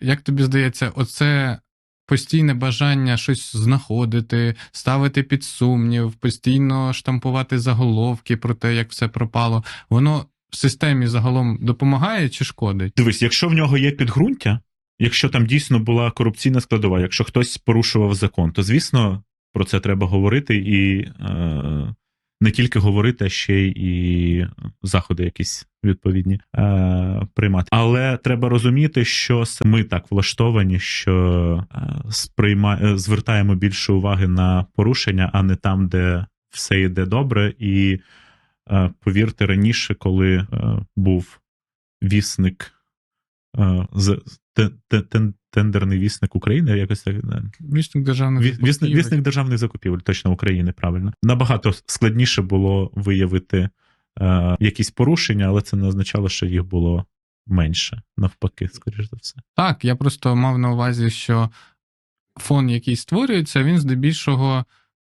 як тобі здається, оце постійне бажання щось знаходити, ставити під сумнів, постійно штампувати заголовки про те, як все пропало, воно в системі загалом допомагає чи шкодить? Дивись, якщо в нього є підґрунтя, якщо там дійсно була корупційна складова, якщо хтось порушував закон, то звісно про це треба говорити і е, не тільки говорити, а ще й і заходи якісь відповідні е, приймати. Але треба розуміти, що ми так влаштовані, що е, сприйма, е, звертаємо більше уваги на порушення, а не там, де все йде добре. І е, повірте, раніше, коли е, був вісник е, з тендерний вісник України, якось так. Вісник державних Ві- Вісник, закупівель. вісник державних закупівель, точно України, правильно. Набагато складніше було виявити е, якісь порушення, але це не означало, що їх було менше. Навпаки, скоріш за все. Так, я просто мав на увазі, що фон, який створюється, він здебільшого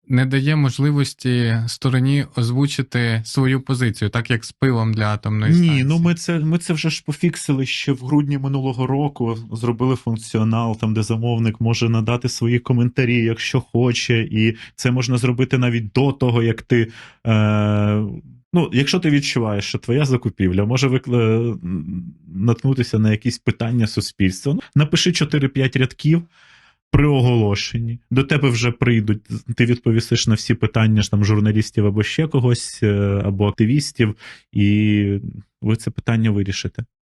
не дає можливості стороні озвучити свою позицію, так як з пивом для атомної станції. Ні, ну ми це, ми це вже ж пофіксили ще в грудні минулого року. Зробили функціонал, там де замовник може надати свої коментарі, якщо хоче, і це можна зробити навіть до того, як ти. Е, ну, якщо ти відчуваєш, що твоя закупівля може викла... наткнутися на якісь питання суспільства, ну, напиши 4-5 рядків. При оголошенні до тебе вже прийдуть, ти відповісиш на всі питання ж там журналістів або ще когось, е, або активістів, і ви це питання вирішите.